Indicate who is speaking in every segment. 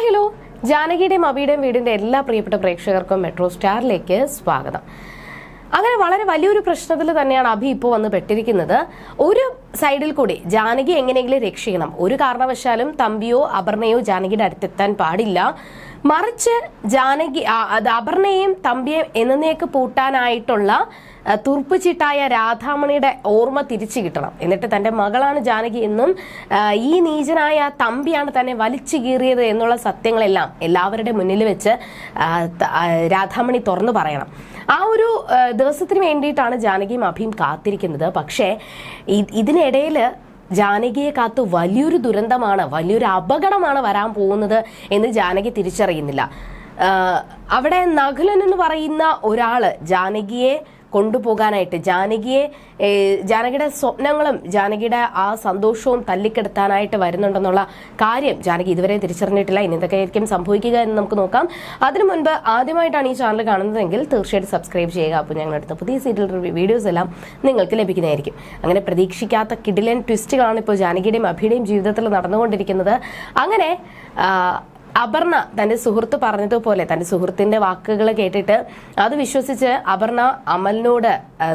Speaker 1: Hi hello. ജാനകിയുടെയും അബിയുടെയും വീടിന്റെ എല്ലാ പ്രിയപ്പെട്ട പ്രേക്ഷകർക്കും മെട്രോ സ്റ്റാറിലേക്ക് സ്വാഗതം. അങ്ങനെ വളരെ വലിയൊരു പ്രശ്നത്തിൽ തന്നെയാണ് അഭി ഇപ്പോൾ വന്ന് പെട്ടിരിക്കുന്നത്. ഒരു സൈഡിൽ കൂടി ജാനകി എങ്ങനെയെങ്കിലും രക്ഷിക്കണം. ഒരു കാരണവശാലും തമ്പിയോ അപർണയോ ജാനകിയുടെ അടുത്തെത്താൻ പാടില്ല. മറിച്ച് ജാനകി അപർണയെയും തമ്പിയെയും എന്നേക്ക് പൂട്ടാനായിട്ടുള്ള തുർപ്പ് ചിട്ടായ രാധാമണിയുടെ ഓർമ്മ തിരിച്ചു കിട്ടണം. എന്നിട്ട് തന്റെ മകളാണ് ജാനകി എന്നും ഈ നീചനായ തമ്പിയാണ് തന്നെ വലിച്ചു കീറിയത് എന്നുള്ള സത്യങ്ങളെല്ലാം എല്ലാവരുടെ മുന്നിൽ വെച്ച് രാധാമണി തുറന്നു പറയണം. ആ ഒരു ദിവസത്തിന് വേണ്ടിയിട്ടാണ് ജാനകിയും അഭിയും കാത്തിരിക്കുന്നത്. പക്ഷേ ഇതിനിടയിൽ ജാനകിയെ കാത്ത് വലിയൊരു ദുരന്തമാണ് വലിയൊരു അപകടമാണ് വരാൻ പോകുന്നത് എന്ന് ജാനകി തിരിച്ചറിയുന്നില്ല. അവിടെ നകുലൻ എന്ന് പറയുന്ന ഒരാൾ ജാനകിയെ കൊണ്ടുപോകാനായിട്ട് ജാനകിയെ ജാനകിയുടെ സ്വപ്നങ്ങളും ജാനകിയുടെ ആ സന്തോഷവും തല്ലിക്കെടുത്താനായിട്ട് വരുന്നുണ്ടെന്നുള്ള കാര്യം ജാനകി ഇതുവരെ തിരിച്ചറിഞ്ഞിട്ടില്ല. ഇനി എന്തൊക്കെയായിരിക്കും സംഭവിക്കുക എന്ന് നമുക്ക് നോക്കാം. അതിനു മുൻപ് ആദ്യമായിട്ടാണ് ഈ ചാനൽ കാണുന്നതെങ്കിൽ തീർച്ചയായിട്ടും സബ്സ്ക്രൈബ് ചെയ്യുക. അപ്പോൾ ഞങ്ങളെടുത്ത പുതിയ സീരിയൽ റിവ്യൂ വീഡിയോസ് എല്ലാം നിങ്ങൾക്ക് ലഭിക്കുന്നതായിരിക്കും. അങ്ങനെ പ്രതീക്ഷിക്കാത്ത കിഡിലൻ ട്വിസ്റ്റുകളാണ് ഇപ്പോൾ ജാനകിയുടെയും അഭിയുടെയും ജീവിതത്തിൽ നടന്നുകൊണ്ടിരിക്കുന്നത്. അങ്ങനെ അപർണ തന്റെ സുഹൃത്ത് പറഞ്ഞതുപോലെ തന്റെ സുഹൃത്തിന്റെ വാക്കുകൾ കേട്ടിട്ട് അത് വിശ്വസിച്ച് അപർണ അമലിനോട്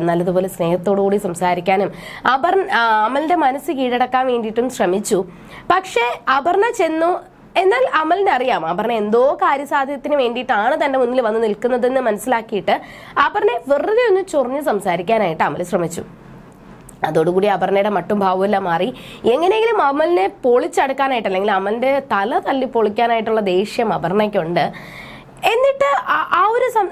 Speaker 1: നല്ലതുപോലെ സ്നേഹത്തോടുകൂടി സംസാരിക്കാനും അപർണ അമലിന്റെ മനസ്സ് കീഴടക്കാൻ വേണ്ടിയിട്ടും ശ്രമിച്ചു. പക്ഷേ അപർണ ചെന്നു. എന്നാൽ അമലിന് അറിയാം അപർണ എന്തോ കാര്യസാധ്യത്തിന് വേണ്ടിയിട്ടാണ് തന്റെ മുന്നിൽ വന്ന് നിൽക്കുന്നതെന്ന് മനസ്സിലാക്കിയിട്ട് അപർണയെ വെറുതെ ഒന്ന് ചൊറിഞ്ഞ് സംസാരിക്കാനായിട്ട് അമൽ ശ്രമിച്ചു. അതോടുകൂടി അപർണയുടെ മട്ടും ഭാവമെല്ലാം മാറി. എങ്ങനെയെങ്കിലും അമലിനെ പൊളിച്ചടുക്കാനായിട്ട് അല്ലെങ്കിൽ അമലിന്റെ തല തല്ലി പൊളിക്കാനായിട്ടുള്ള ദേഷ്യം അപർണയ്ക്കുണ്ട്. എന്നിട്ട് ആ- ഒരു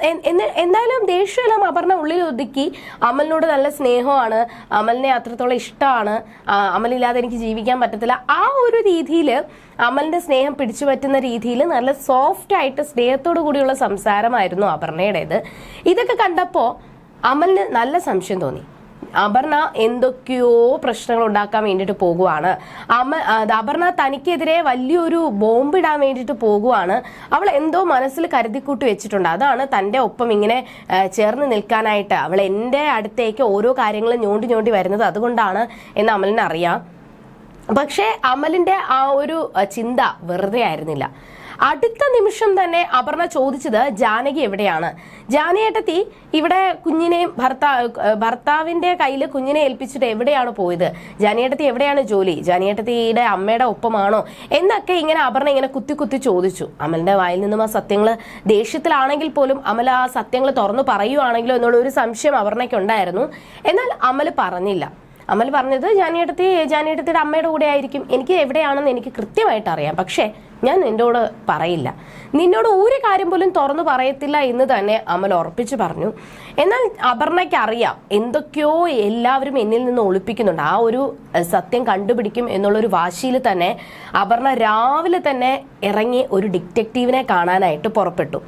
Speaker 1: എന്തായാലും ദേഷ്യമെല്ലാം അപർണ ഉള്ളിൽ ഒതുക്കി. അമലിനോട് നല്ല സ്നേഹമാണ്. അമലിനെ അത്രത്തോളം ഇഷ്ടമാണ്. അമലില്ലാതെ എനിക്ക് ജീവിക്കാൻ പറ്റത്തില്ല. ആ ഒരു രീതിയിൽ അമലിന്റെ സ്നേഹം പിടിച്ചു പറ്റുന്ന രീതിയിൽ നല്ല സോഫ്റ്റ് ആയിട്ട് സ്നേഹത്തോടു കൂടിയുള്ള സംസാരമായിരുന്നു അപർണയുടേത്. ഇതൊക്കെ കണ്ടപ്പോൾ അമലിന് നല്ല സംശയം തോന്നി. അപർണ എന്തൊക്കെയോ പ്രശ്നങ്ങൾ ഉണ്ടാക്കാൻ വേണ്ടിയിട്ട് പോകുവാണ്. അമ്മ അപർണ തനിക്കെതിരെ വലിയൊരു ബോംബ് ഇടാൻ വേണ്ടിയിട്ട് പോകുവാണ്. അവൾ എന്തോ മനസ്സിൽ കരുതിക്കൂട്ടി വെച്ചിട്ടുണ്ട്. അതാണ് തന്റെ ഒപ്പം ഇങ്ങനെ ചേർന്ന് നിൽക്കാനായിട്ട് അവൾ എന്റെ അടുത്തേക്ക് ഓരോ കാര്യങ്ങളും ഞോണ്ടി ഞോണ്ടി വരുന്നത് അതുകൊണ്ടാണ് എന്ന് അമലിന് അറിയാം പക്ഷേ അമലിന്റെ ആ ഒരു ചിന്ത വെറുതെ ആയിരുന്നില്ല. അടുത്ത നിമിഷം തന്നെ അപർണ ചോദിച്ചത് ജാനകി എവിടെയാണ്? ജാനയേട്ടത്തി ഇവിടെ കുഞ്ഞിനെയും ഭർത്താ ഭർത്താവിന്റെ കയ്യിൽ കുഞ്ഞിനെ ഏൽപ്പിച്ചിട്ട് എവിടെയാണ് പോയത്? ജാനിയേട്ടത്തി എവിടെയാണ് ജോലി? ജാനിയേട്ടത്തിയുടെ അമ്മയുടെ ഒപ്പമാണോ? എന്നൊക്കെ ഇങ്ങനെ അപർണ ഇങ്ങനെ കുത്തി കുത്തി ചോദിച്ചു. അമലിന്റെ വായിൽ നിന്നും ആ സത്യങ്ങൾ ദേഷ്യത്തിലാണെങ്കിൽ പോലും അമൽ ആ സത്യങ്ങൾ തുറന്നു പറയുവാണെങ്കിലോ എന്നുള്ള ഒരു സംശയം അപർണയ്ക്കുണ്ടായിരുന്നു എന്നാൽ അമൽ പറഞ്ഞില്ല. അമൽ പറഞ്ഞത് ജാനിയേട്ടത്തി ജാനിയേട്ടത്തിയുടെ അമ്മയുടെ കൂടെ ആയിരിക്കും. എനിക്ക് എവിടെയാണെന്ന് എനിക്ക് കൃത്യമായിട്ട് അറിയാം. പക്ഷേ ഞാൻ നിന്നോട് പറയില്ല. നിന്നോട് ഒരു കാര്യം പോലും തുറന്നു പറയത്തില്ല എന്ന് തന്നെ അമൽ ഉറപ്പിച്ചു പറഞ്ഞു. എന്നാൽ അപർണയ്ക്ക് അറിയാം എന്തൊക്കെയോ എല്ലാവരും എന്നിൽ നിന്ന് ഒളിപ്പിക്കുന്നുണ്ട്. ആ ഒരു സത്യം കണ്ടുപിടിക്കും എന്നുള്ളൊരു വാശിയിൽ തന്നെ അപർണ രാവിലെ തന്നെ ഇറങ്ങി ഒരു ഡിറ്റക്റ്റീവിനെ കാണാനായിട്ട് പുറപ്പെട്ടു.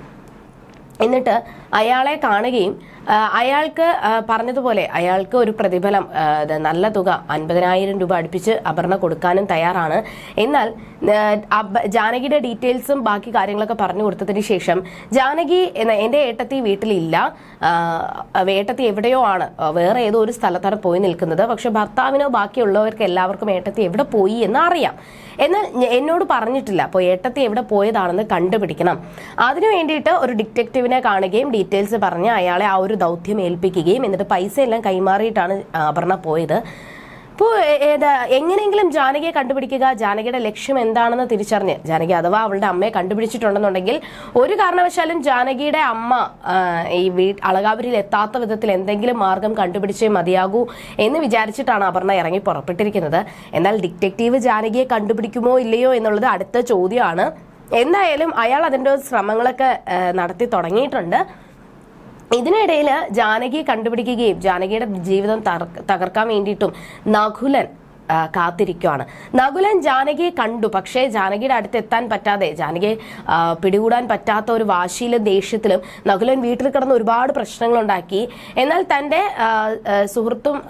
Speaker 1: എന്നിട്ട് അയാളെ കാണുകയും അയാൾക്ക് പറഞ്ഞതുപോലെ അയാൾക്ക് ഒരു പ്രതിഫലം നല്ല തുക അൻപതിനായിരം രൂപ അടുപ്പിച്ച് അപർണ കൊടുക്കാനും തയ്യാറാണ്. എന്നാൽ ജാനകിയുടെ ഡീറ്റെയിൽസും ബാക്കി കാര്യങ്ങളൊക്കെ പറഞ്ഞു കൊടുത്തതിന് ശേഷം ജാനകി എന്റെ ഏട്ടത്തി വീട്ടിലില്ല. ഏട്ടത്തി എവിടെയോ ആണ്. വേറെ ഏതോ ഒരു സ്ഥലത്താണ് പോയി നിൽക്കുന്നത്. പക്ഷെ ഭർത്താവിനോ ബാക്കിയുള്ളവർക്ക് എല്ലാവർക്കും ഏട്ടത്തി എവിടെ പോയി എന്ന് അറിയാം എന്നാൽ എന്നോട് പറഞ്ഞിട്ടില്ല. അപ്പോൾ ഏട്ടത്തി എവിടെ പോയതാണെന്ന് കണ്ടുപിടിക്കണം. അതിനു വേണ്ടിയിട്ട് ഒരു ഡിറ്റക്റ്റീവിനെ കാണുകയും ഡീറ്റെയിൽസ് പറഞ്ഞ് അയാളെ ആ ഒരു ദൗത്യം ഏൽപ്പിക്കുകയും എന്നിട്ട് പൈസ എല്ലാം കൈമാറിയിട്ടാണ് അപർണ പോയത്. അപ്പോൾ ഏതാ എങ്ങനെയെങ്കിലും ജാനകിയെ കണ്ടുപിടിക്കുക ജാനകിയുടെ ലക്ഷ്യം എന്താണെന്ന് തിരിച്ചറിഞ്ഞ് ജാനകി അഥവാ അവളുടെ അമ്മയെ കണ്ടുപിടിച്ചിട്ടുണ്ടെന്നുണ്ടെങ്കിൽ ഒരു കാരണവശാലും ജാനകിയുടെ അമ്മ ഈ വീ അളകാപുരിയിൽ എത്താത്ത വിധത്തിൽ എന്തെങ്കിലും മാർഗം കണ്ടുപിടിച്ചേ മതിയാകൂ എന്ന് വിചാരിച്ചിട്ടാണ് അപർണ ഇറങ്ങി പുറപ്പെട്ടിരിക്കുന്നത്. എന്നാൽ ഡിറ്റക്റ്റീവ് ജാനകിയെ കണ്ടുപിടിക്കുമോ ഇല്ലയോ എന്നുള്ളത് അടുത്ത ചോദ്യമാണ്. എന്തായാലും അയാൾ അതിന്റെ ശ്രമങ്ങളൊക്കെ നടത്തി തുടങ്ങിയിട്ടുണ്ട്. ഇതിനിടയിൽ ജാനകിയെ കണ്ടുപിടിക്കുകയും ജാനകിയുടെ ജീവിതം തകർ- തകർക്കാൻ വേണ്ടിയിട്ടും നകുലൻ ആ, കാത്തിരിക്കുവാണ്. നകുലൻ ജാനകിയെ കണ്ടു. പക്ഷേ ജാനകിയുടെ അടുത്ത് എത്താൻ പറ്റാതെ ജാനകിയെ പിടികൂടാൻ പറ്റാത്ത ഒരു വാശിയിലും ദേഷ്യത്തിലും നകുലൻ വീട്ടിൽ കിടന്ന് ഒരുപാട് പ്രശ്നങ്ങൾ ഉണ്ടാക്കി എന്നാൽ തന്റെ സുഹൃത്തും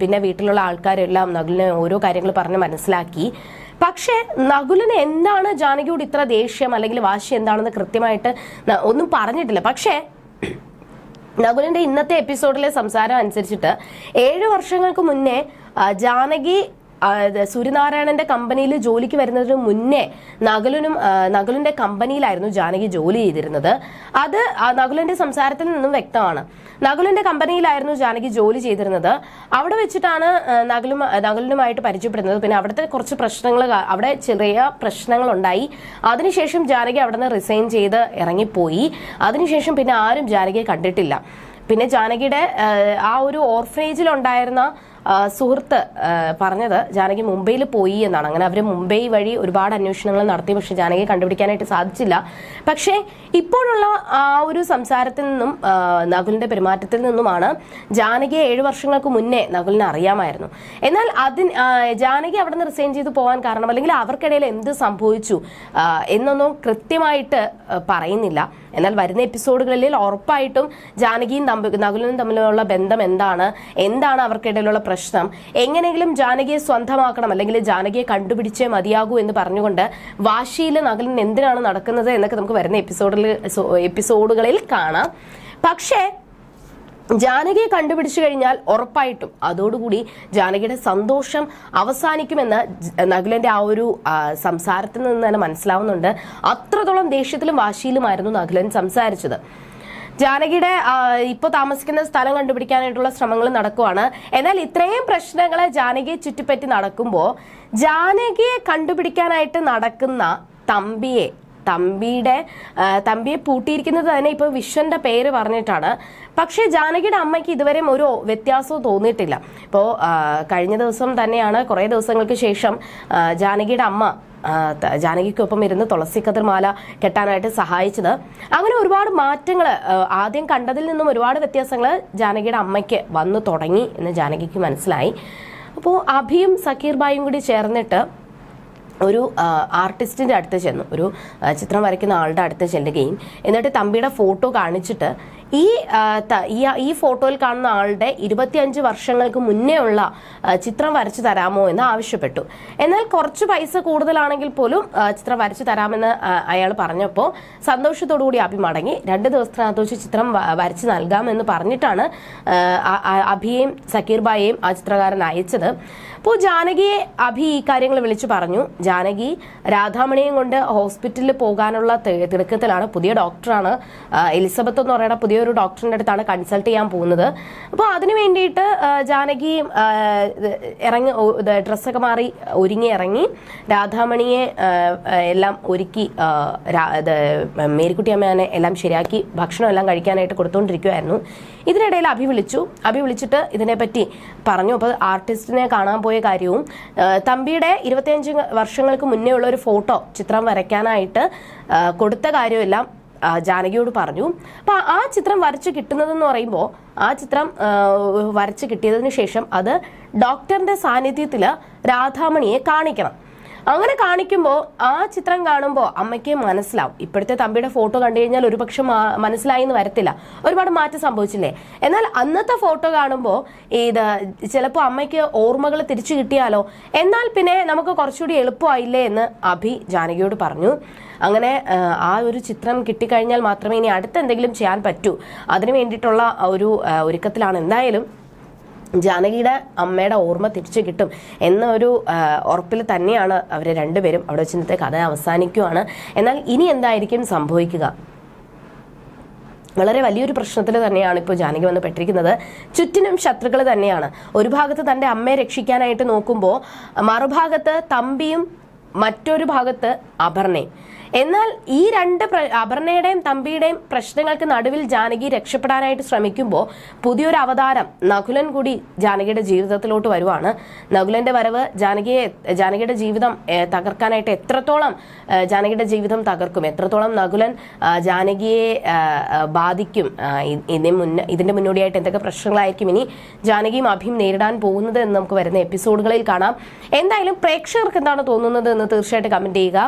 Speaker 1: പിന്നെ വീട്ടിലുള്ള ആൾക്കാരെല്ലാം നകുലിനെ ഓരോ കാര്യങ്ങൾ പറഞ്ഞ് മനസ്സിലാക്കി. പക്ഷേ നകുലിന് എന്താണ് ജാനകിയോട് ഇത്ര ദേഷ്യം അല്ലെങ്കിൽ വാശി എന്താണെന്ന് കൃത്യമായിട്ട് ഒന്നും പറഞ്ഞിട്ടില്ല. പക്ഷേ നകുലിന്റെ ഇന്നത്തെ എപ്പിസോഡിലെ സംസാരം അനുസരിച്ചിട്ട് ഏഴ് വർഷങ്ങൾക്ക് മുന്നേ ജാനകി സൂര്യനാരായണന്റെ കമ്പനിയിൽ ജോലിക്ക് വരുന്നതിന് മുന്നേ നകുലനും നകലിന്റെ കമ്പനിയിലായിരുന്നു ജാനകി ജോലി ചെയ്തിരുന്നത്. അത് നകുലിന്റെ സംസാരത്തിൽ നിന്നും വ്യക്തമാണ്. നകുലിന്റെ കമ്പനിയിലായിരുന്നു ജാനകി ജോലി ചെയ്തിരുന്നത്. അവിടെ വെച്ചിട്ടാണ് നകലും നകലിനുമായിട്ട് പരിചയപ്പെടുന്നത്. പിന്നെ അവിടുത്തെ കുറച്ച് പ്രശ്നങ്ങൾ അവിടെ ചെറിയ പ്രശ്നങ്ങൾ ഉണ്ടായി അതിനുശേഷം ജാനകി അവിടെ നിന്ന് റിസൈൻ ചെയ്ത് ഇറങ്ങിപ്പോയി. അതിനുശേഷം പിന്നെ ആരും ജാനകിയെ കണ്ടിട്ടില്ല. പിന്നെ ജാനകിയുടെ ആ, ഒരു ആ, സുഹൃത്ത് പറഞ്ഞത് ജാനകി മുംബൈയിൽ പോയി എന്നാണ്. അങ്ങനെ അവർ മുംബൈ വഴി ഒരുപാട് അന്വേഷണങ്ങൾ നടത്തി പക്ഷെ ജാനകിയെ കണ്ടുപിടിക്കാനായിട്ട് സാധിച്ചില്ല. പക്ഷേ ഇപ്പോഴുള്ള ആ ഒരു സംസാരത്തിൽ നിന്നും നകുലിന്റെ പെരുമാറ്റത്തിൽ നിന്നുമാണ് ജാനകിയെ ഏഴു വർഷങ്ങൾക്ക് മുന്നേ നകുലിനെ അറിയാമായിരുന്നു. എന്നാൽ അതിന് ജാനകി അവിടെ നിന്ന് റിസൈൻ ചെയ്തു പോകാൻ കാരണം അല്ലെങ്കിൽ അവർക്കിടയിൽ എന്ത് സംഭവിച്ചു എന്നൊന്നും കൃത്യമായിട്ട് പറയുന്നില്ല. എന്നാൽ വരുന്ന എപ്പിസോഡുകളിൽ ഉറപ്പായിട്ടും ജാനകിയും നകുലനും തമ്മിലുള്ള ബന്ധം എന്താണ്? എന്താണ് അവർക്കിടയിലുള്ള പ്രശ്നം? എങ്ങനെയെങ്കിലും ജാനകിയെ സ്വന്തമാക്കണം അല്ലെങ്കിൽ ജാനകിയെ കണ്ടുപിടിച്ചേ മതിയാകൂ എന്ന് പറഞ്ഞുകൊണ്ട് വാശിയിൽ നകുലൻ എന്തിനാണ് നടക്കുന്നത് എന്നൊക്കെ നമുക്ക് വരുന്ന എപ്പിസോഡിൽ എപ്പിസോഡുകളിൽ കാണാം. പക്ഷേ ജാനകിയെ കണ്ടുപിടിച്ചു കഴിഞ്ഞാൽ ഉറപ്പായിട്ടും അതോടുകൂടി ജാനകിയുടെ സന്തോഷം അവസാനിക്കുമെന്ന് നകുലന്റെ ആ ഒരു സംസാരത്തിൽ നിന്ന് തന്നെ മനസ്സിലാവുന്നുണ്ട്. അത്രത്തോളം ദേഷ്യത്തിലും വാശിയിലുമായിരുന്നു നകുലൻ സംസാരിച്ചത്. ജാനകിയുടെ ഇപ്പോൾ ഇപ്പൊ താമസിക്കുന്ന സ്ഥലം കണ്ടുപിടിക്കാനായിട്ടുള്ള ശ്രമങ്ങൾ നടക്കുവാണ്. എന്നാൽ ഇത്രയും പ്രശ്നങ്ങൾ ജാനകിയെ ചുറ്റിപ്പറ്റി നടക്കുമ്പോൾ ജാനകിയെ കണ്ടുപിടിക്കാനായിട്ട് നടക്കുന്ന തമ്പിയെ തമ്പിയുടെ തമ്പിയെ പൂട്ടിയിരിക്കുന്നത് തന്നെ ഇപ്പോൾ വിശ്വന്റെ പേര് പറഞ്ഞിട്ടാണ്. പക്ഷേ ജാനകിയുടെ അമ്മയ്ക്ക് ഇതുവരെയും ഒരു വ്യത്യാസവും തോന്നിയിട്ടില്ല. ഇപ്പോൾ കഴിഞ്ഞ ദിവസം തന്നെയാണ് കുറേ ദിവസങ്ങൾക്ക് ശേഷം ജാനകിയുടെ അമ്മ ജാനകിക്കൊപ്പം ഇരുന്ന് തുളസി കതിർമാല കെട്ടാനായിട്ട് സഹായിച്ചത്. അങ്ങനെ ഒരുപാട് മാറ്റങ്ങൾ ആദ്യം കണ്ടതിൽ നിന്നും ഒരുപാട് വ്യത്യാസങ്ങൾ ജാനകിയുടെ അമ്മയ്ക്ക് വന്നു തുടങ്ങി എന്ന് ജാനകിക്ക് മനസ്സിലായി. അപ്പോൾ അഭിയും സക്കീർ ബായും കൂടി ചേർന്നിട്ട് ഒരു ആർട്ടിസ്റ്റിന്റെ അടുത്ത് ചെന്നു. ഒരു ചിത്രം വരയ്ക്കുന്ന ആളുടെ അടുത്ത് ചെല്ലുകയും എന്നിട്ട് തമ്പിയുടെ ഫോട്ടോ കാണിച്ചിട്ട് ഈ ഈ ഫോട്ടോയിൽ കാണുന്ന ആളുടെ ഇരുപത്തിയഞ്ച് വർഷങ്ങൾക്ക് മുന്നേ ഉള്ള ചിത്രം വരച്ചു തരാമോ എന്ന് ആവശ്യപ്പെട്ടു. എന്നാൽ കുറച്ച് പൈസ കൂടുതലാണെങ്കിൽ പോലും ചിത്രം വരച്ചു തരാമെന്ന് അയാൾ പറഞ്ഞപ്പോൾ സന്തോഷത്തോടു കൂടി അഭി മടങ്ങി. രണ്ട് ദിവസത്തിനകത്ത് വെച്ച് ചിത്രം വരച്ചു നൽകാമെന്ന് പറഞ്ഞിട്ടാണ് അഭിയെയും സക്കീർ ബായെയും ആ ചിത്രകാരൻ അയച്ചത്. അപ്പോൾ ജാനകിയെ അഭി ഈ കാര്യങ്ങൾ വിളിച്ചു പറഞ്ഞു. ജാനകി രാധാമണിയും കൊണ്ട് ഹോസ്പിറ്റലിൽ പോകാനുള്ള തിടുക്കത്തിലാണ്. പുതിയ ഡോക്ടറാണ്. എലിസബത്ത് എന്ന് പറയുന്ന പുതിയൊരു ഡോക്ടറിന്റെ അടുത്താണ് കൺസൾട്ട് ചെയ്യാൻ പോകുന്നത്. അപ്പോൾ അതിനു വേണ്ടിയിട്ട് ജാനകി ഇറങ്ങി ഡ്രസ്സൊക്കെ മാറി ഒരുങ്ങി ഇറങ്ങി രാധാമണിയെ എല്ലാം ഒരുക്കി ആ, മേരിക്കുട്ടി അമ്മേനെ എല്ലാം ശരിയാക്കി ഭക്ഷണം എല്ലാം കഴിക്കാനായിട്ട് കൊടുത്തുകൊണ്ടിരിക്കുമായിരുന്നു ഇതിനിടയിൽ അഭി വിളിച്ചു. അഭി വിളിച്ചിട്ട് ഇതിനെപ്പറ്റി പറഞ്ഞു. അപ്പോൾ ആർട്ടിസ്റ്റിനെ കാണാൻ പോയ കാര്യവും തമ്പിയുടെ ഇരുപത്തിയഞ്ച് വർഷങ്ങൾക്ക് മുന്നേ ഉള്ള ഒരു ഫോട്ടോ ചിത്രം വരയ്ക്കാനായിട്ട് കൊടുത്ത കാര്യമെല്ലാം ജാനകിയോട് പറഞ്ഞു. അപ്പോൾ ആ ചിത്രം വരച്ച് കിട്ടുന്നതെന്ന് പറയുമ്പോൾ ആ ചിത്രം വരച്ച് കിട്ടിയതിന് ശേഷം അത് ഡോക്ടറിന്റെ സാന്നിധ്യത്തിൽ രാധാമണിയെ കാണിക്കണം. അങ്ങനെ കാണിക്കുമ്പോൾ ആ ചിത്രം കാണുമ്പോൾ അമ്മയ്ക്ക് മനസ്സിലാവും. ഇപ്പോഴത്തെ തമ്പിയുടെ ഫോട്ടോ കണ്ടു കഴിഞ്ഞാൽ ഒരുപക്ഷെ മനസ്സിലായി എന്ന് വരത്തില്ല. ഒരുപാട് മാറ്റം സംഭവിച്ചില്ലേ? എന്നാൽ അന്നത്തെ ഫോട്ടോ കാണുമ്പോൾ ഇത് ചിലപ്പോൾ അമ്മയ്ക്ക് ഓർമ്മകൾ തിരിച്ചു കിട്ടിയാലോ? എന്നാൽ പിന്നെ നമുക്ക് കുറച്ചുകൂടി എളുപ്പമായില്ലേ എന്ന് അഭി ജാനകിയോട് പറഞ്ഞു. അങ്ങനെ ആ, ഒരു ചിത്രം കിട്ടിക്കഴിഞ്ഞാൽ മാത്രമേ ഇനി അടുത്ത് എന്തെങ്കിലും ചെയ്യാൻ പറ്റൂ. അതിനു വേണ്ടിയിട്ടുള്ള ഒരു ഒരുക്കത്തിലാണ് എന്തായാലും ജാനകിയുടെ അമ്മയുടെ ഓർമ്മ തിരിച്ചു കിട്ടും എന്നൊരു ഉറപ്പിൽ തന്നെയാണ് അവർ രണ്ടുപേരും അവിടെ വെച്ച് ഇന്നത്തെ കഥ അവസാനിക്കുവാണ്. എന്നാൽ ഇനി എന്തായിരിക്കും സംഭവിക്കുക? വളരെ വലിയൊരു പ്രശ്നത്തിൽ തന്നെയാണ് ഇപ്പോൾ ജാനകി വന്ന് പെട്ടിരിക്കുന്നത്. ചുറ്റിനും ശത്രുക്കൾ തന്നെയാണ്. ഒരു ഭാഗത്ത് തന്റെ അമ്മയെ രക്ഷിക്കാനായിട്ട് നോക്കുമ്പോൾ മറുഭാഗത്ത് തമ്പിയും മറ്റൊരു ഭാഗത്ത് അപർണയും. എന്നാൽ ഈ രണ്ട് അപർണയുടെയും തമ്പിയുടെയും പ്രശ്നങ്ങൾക്ക് നടുവിൽ ജാനകി രക്ഷപ്പെടാനായിട്ട് ശ്രമിക്കുമ്പോൾ പുതിയൊരു അവതാരം നകുലൻ കൂടി ജാനകിയുടെ ജീവിതത്തിലോട്ട് വരുവാണ്. നകുലന്റെ വരവ് ജാനകിയെ ജാനകിയുടെ ജീവിതം തകർക്കാനായിട്ട് എത്രത്തോളം ജാനകിയുടെ ജീവിതം തകർക്കും? എത്രത്തോളം നകുലൻ ജാനകിയെ ബാധിക്കും? ഇതിന് മുന്നേ ഇതിന്റെ മുന്നോടിയായിട്ട് എന്തൊക്കെ പ്രശ്നങ്ങളായിരിക്കും ഇനി ജാനകിയും അഭിയും നേരിടാൻ പോകുന്നത് എന്ന് നമുക്ക് വരുന്ന എപ്പിസോഡുകളിൽ കാണാം. എന്തായാലും പ്രേക്ഷകർക്ക് എന്താണ് തോന്നുന്നത് എന്ന് തീർച്ചയായിട്ടും കമന്റ് ചെയ്യുക.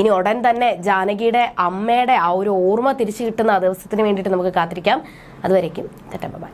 Speaker 1: ഇനി ഉടൻ തന്നെ ജാനകിയുടെ അമ്മയുടെ ആ ഒരു ഓർമ്മ തിരിച്ചു കിട്ടുന്ന ആ ദിവസത്തിന് വേണ്ടിയിട്ട് നമുക്ക് കാത്തിരിക്കാം. അതുവരേക്കും ബൈ.